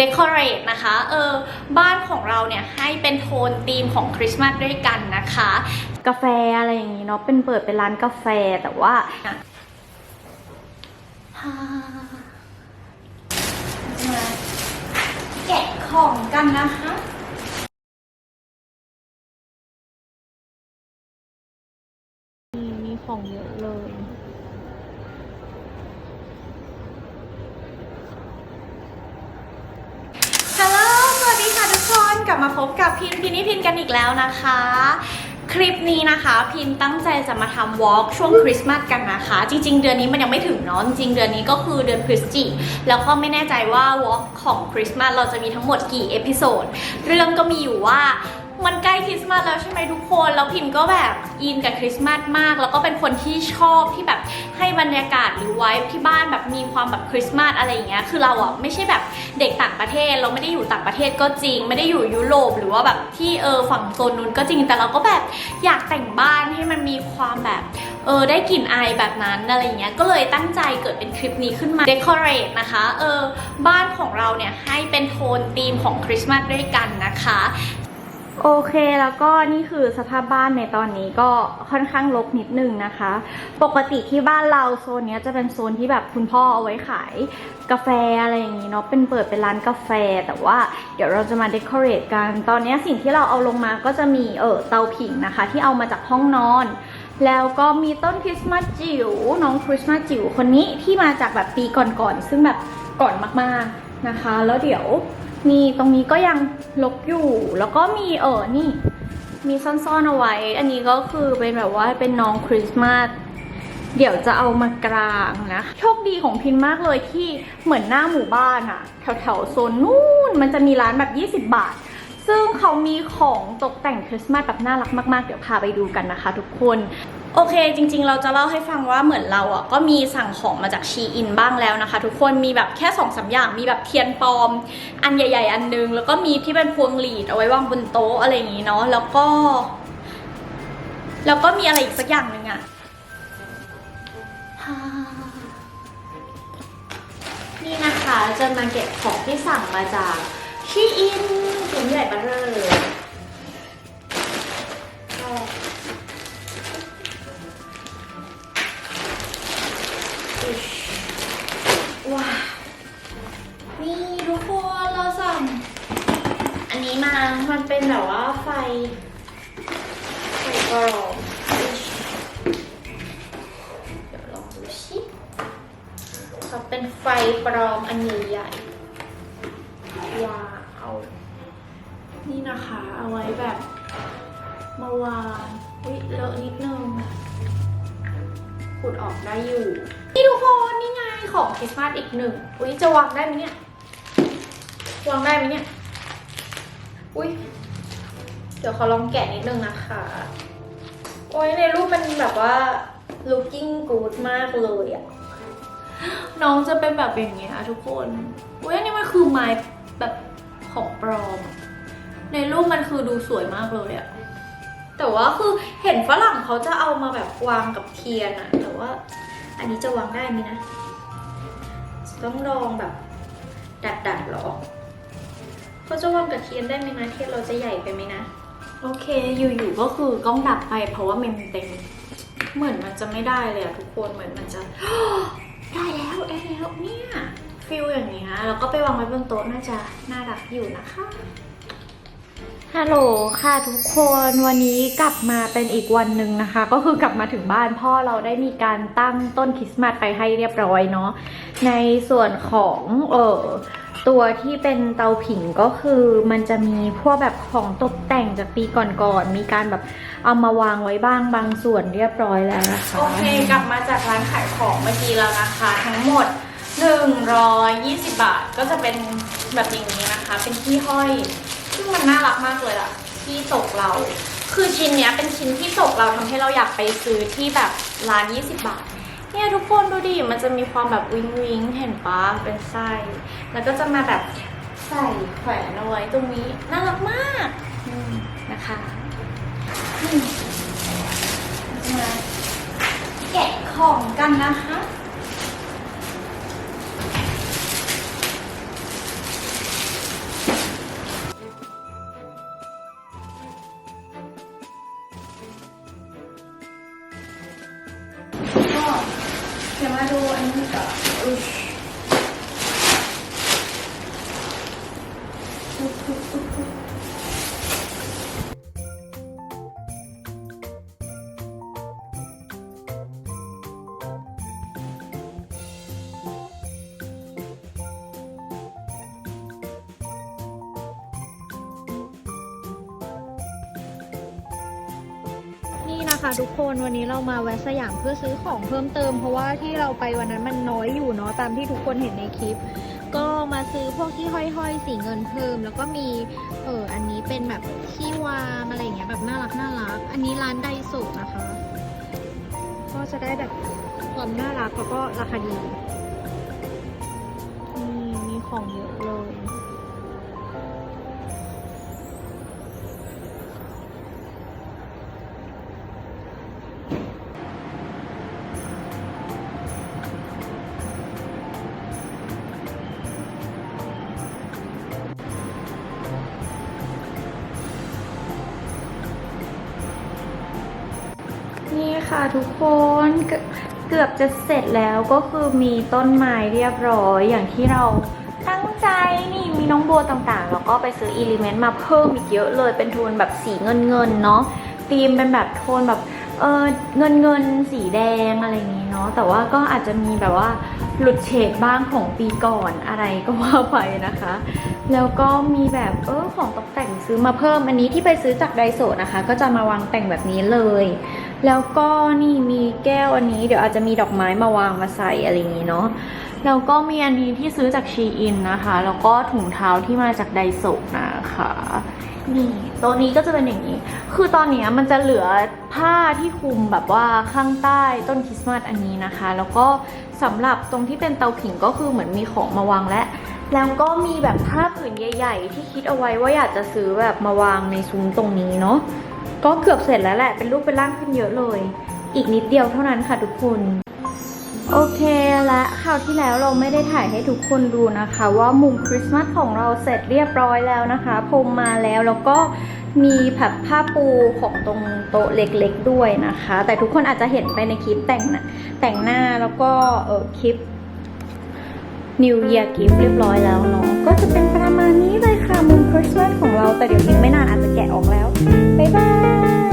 เดคอเรทนะคะเออบ้านของเราเนี่ยให้เป็นโทนธีมของคริสต์มาสด้วยกันนะคะ กาแฟอะไรอย่างนี้เนาะเป็นเปิดเป็นร้านกาแฟแต่ว่ามาแกะของกันนะคะ มีมีของเยอะเลย ฮัลโหล สวัสดีค่ะทุ กลับมาพบกับพินพินิพินกันอีกแล้วนะคะ คลิปนี้นะคะพินตั้งใจจะมาทำวอล์กช่วงคริสต์มาสกันนะคะ จริง ๆ เดือนนี้มันยังไม่ถึงเนาะจริงเดือนนี้ก็คือเดือนพฤศจิกแล้วก็ไม่แน่ใจว่าวอล์กของคริสต์มาสเราจะมีทั้งหมดกี่เอพิโซดเรื่องก็มีอยู่ว่า มันใกล้คริสต์มาสแล้วใช่ไหมทุกคน แล้วพิมก็แบบอินกับคริสต์มาสมาก แล้วก็เป็นคนที่ชอบที่แบบให้บรรยากาศหรือไว้ที่บ้านแบบมีความแบบคริสต์มาสอะไรอย่างเงี้ย คือเราอะไม่ใช่แบบเด็กต่างประเทศ เราไม่ได้อยู่ต่างประเทศก็จริง ไม่ได้อยู่ยุโรปหรือว่าแบบที่เออฝั่งโซนนู้นก็จริง แต่เราก็แบบอยากแต่งบ้านให้มันมีความแบบเออได้กลิ่นอายแบบนั้นอะไรอย่างเงี้ย ก็เลยตั้งใจเกิดเป็นคลิปนี้ขึ้นมาเดคอเรทนะคะ เออบ้านของเราเนี่ยให้เป็นโทนธีมของคริสต์มาสด้วยกันนะคะ โอเคแล้วก็นี่คือสภาพบ้านในตอนนี้ก็ค่อนข้างรกนิดนึงนะคะ ปกติที่บ้านเราโซนนี้จะเป็นโซนที่แบบคุณพ่อเอาไว้ขายกาแฟอะไรอย่างนี้เนาะเป็นเปิดเป็นร้านกาแฟ แต่ว่าเดี๋ยวเราจะมาเดคอเรทกัน ตอนนี้สิ่งที่เราเอาลงมาก็จะมีเออเตาผิงนะคะ ที่เอามาจากห้องนอน แล้วก็มีต้นคริสต์มาสจิ๋วน้องคริสต์มาสจิ๋วคนนี้ที่มาจากแบบปีก่อนๆซึ่งแบบก่อนมากๆนะคะ แล้วเดี๋ยว นี่ตรงนี้ก็ยังลกอยู่ แล้วก็มีเออนี่ มีซ่อนๆเอาไว้ อันนี้ก็คือเป็นแบบว่าเป็นน้องคริสต์มาสเดี๋ยวจะเอามากลางนะ โชคดีของพินมากเลยที่เหมือนหน้าหมู่บ้านอะแถวๆโซนนู่นมันจะมีร้านแบบ 20 บาท ซึ่งเขามีของตกแต่งคริสต์มาสแบบน่ารักมากๆ เดี๋ยวพาไปดูกันนะคะทุกคน โอเคจริง ๆ เราจะเล่าให้ฟังว่าเหมือนเราอะก็มีสั่งของมาจากชีอินบ้างแล้วนะคะ ทุกคนมีแบบแค่สองสามอย่างมีแบบเทียนปลอม อันใหญ่ ๆ อันนึง แล้วก็มีที่เป็นพวงหลีดเอาไว้วางบนโต๊ะอะไรอย่างงี้เนาะแล้วก็ แล้วก็มีอะไรอีกสักอย่างหนึ่งอะฮ่านี่นะคะจะมาเก็บของที่สั่งมาจากชีอินถุงใหญ่บ้อเร่อ อันนี้มา มันเป็นแบบว่าไฟไฟกรองเดี๋ยวลองดูชิเขาเป็นไฟปลอมอันใหญ่ๆว้าว นี่นะคะ เอาไว้แบบมาวางอุ้ยเลอะนิดนึงขุดออกได้อยู่ นี่ทุกคน นี่ไงของคริสต์มาสอีกหนึ่งอุ้ยจะวางได้ไหมเนี่ย วางได้ไหมเนี่ย อุ้ยเดี๋ยวขอลองแกะนิดนึงนะคะ โอ้ยในรูปมันแบบว่า looking good มากเลยอะน้องจะเป็นแบบอย่างเงี้ยทุกคนอุ้ยอันนี้มันคือไม้แบบของปลอม ในรูปมันคือดูสวยมากเลยอะแต่ว่าคือเห็นฝรั่งเขาจะเอามาแบบวางกับเทียนอะแต่ว่า อันนี้จะวางได้ไหมนะ ต้องลองแบบดัดๆหรอ เขาจะวางกับเทียนได้ไหมนะเทียนเราจะใหญ่ไปไหมนะ โอเค อยู่ๆก็คือกล้องดับไปเพราะว่าเมมเต็ม เหมือนมันจะไม่ได้เลยอะทุกคน เหมือนมันจะ ได้แล้วได้แล้วเนี่ย ฟิลอย่างเงี้ยแล้วก็ไปวางไว้บนโต๊ะน่าจะน่ารักอยู่นะคะ ฮัลโหลค่ะทุกคนวันนี้กลับมาเป็นอีกวันหนึ่งนะคะ ก็คือกลับมาถึงบ้านพ่อเราได้มีการตั้งต้นคริสต์มาสไปให้เรียบร้อยเนาะในส่วนของเออตัวที่เป็นเตาผิงก็คือมันจะมีพวกแบบของตกแต่งจากปีก่อนๆมีการแบบเอามาวางไว้บ้างบางส่วนเรียบร้อยแล้วนะคะโอเคกลับมาจากร้านขายของเมื่อกี้แล้วนะคะ ทั้งหมด 120 บาทก็จะเป็นแบบอย่างนี้นะคะ เป็นที่ห้อย มันน่ารักมากเลยอะที่ตกเรา คือชิ้นเนี้ยเป็นชิ้นที่ตกเราทำให้เราอยากไปซื้อที่แบบร้าน 20 บาท เนี่ยทุกคนดูดิ มันจะมีความแบบวิงวิงเห็นปะเป็นไส้ แล้วก็จะมาแบบใส่แขวนเอาไว้ตรงนี้ น่ารักมากนะคะมาแกะของกันนะคะ じゃあ、丸をあり。 นะคะทุกคนวันนี้เรามาแวะสยามเพื่อซื้อของเพิ่มเติม เพราะว่าที่เราไปวันนั้นมันน้อยอยู่เนาะตามที่ทุกคนเห็นในคลิป ก็มาซื้อพวกที่ห้อยๆ สีเงินเพิ่ม แล้วก็มีเอออันนี้เป็นแบบที่วางอะไรอย่างเงี้ยแบบน่ารักน่ารัก อันนี้ร้านไดโซะนะคะ ก็จะได้แบบความน่ารักแล้วก็ราคาดีนี่มีของเยอะเลย ค่ะทุกคนเกือบเกือบจะเสร็จแล้วก็คือมีต้นไม้เรียบร้อยอย่างที่เราตั้งใจนี่มีน้องโบต่างๆ แล้วก็ไปซื้ออิเลเมนต์มาเพิ่มอีกเยอะเลยเป็นโทนแบบสีเงินเงินๆเนาะธีมเป็นแบบโทนแบบเออเงินเงินๆสีแดงอะไรอย่างนี้เนาะแต่ว่าก็อาจจะมีแบบว่าหลุดเฉดบ้างของปีก่อนอะไรก็ว่าไปนะคะ แล้วก็มีแบบเออของตกแต่งซื้อมาเพิ่มอันนี้ที่ไปซื้อจากไดโซนะคะ ก็จะมาวางแต่งแบบนี้เลย แล้วก็นี่มีแก้วอันนี้เดี๋ยวอาจจะมีดอกไม้มาวางมาใส่อะไรอย่างนี้เนาะแล้วก็มีอันนี้ที่ซื้อจากชีอินนะคะ แล้วก็ถุงเท้าที่มาจากไดโซนะคะนี่โตัวนี้ก็จะเป็นอย่างนี้ คือตอนนี้มันจะเหลือผ้าที่คลุมแบบว่าข้างใต้ต้นคริสต์มาสอันนี้นะคะ แล้วก็สำหรับตรงที่เป็นเตาผิงก็คือเหมือนมีของมาวางและแล้วก็มีแบบผ้าผืนใหญ่ ๆ ที่คิดเอาไว้ว่าอยากจะซื้อแบบมาวางในซุ้มตรงนี้เนาะ ก็เกือบเสร็จแล้วแหละ เป็นรูปเป็นร่างขึ้นเยอะเลย อีกนิดเดียวเท่านั้นค่ะทุกคน โอเคและคราวที่แล้วเราไม่ได้ถ่ายให้ทุกคนดูนะคะ ว่ามุมคริสต์มาสของเราเสร็จเรียบร้อยแล้วนะคะพรมมาแล้วแล้วก็มีแบบผ้าปูของตรงโต๊ะเล็กๆด้วยนะคะ แต่ทุกคนอาจจะเห็นไปในคลิปแต่งน้าแต่งหน้าแล้วก็เออคลิป New Year Gift เรียบร้อยแล้วเนาะก็จะเป็นประมาณนี้เลยค่ะมุมคริสต์มาสของเราแต่เดี๋ยวอีกไม่นานอาจจะแกะออกแล้ว บ๊ายบาย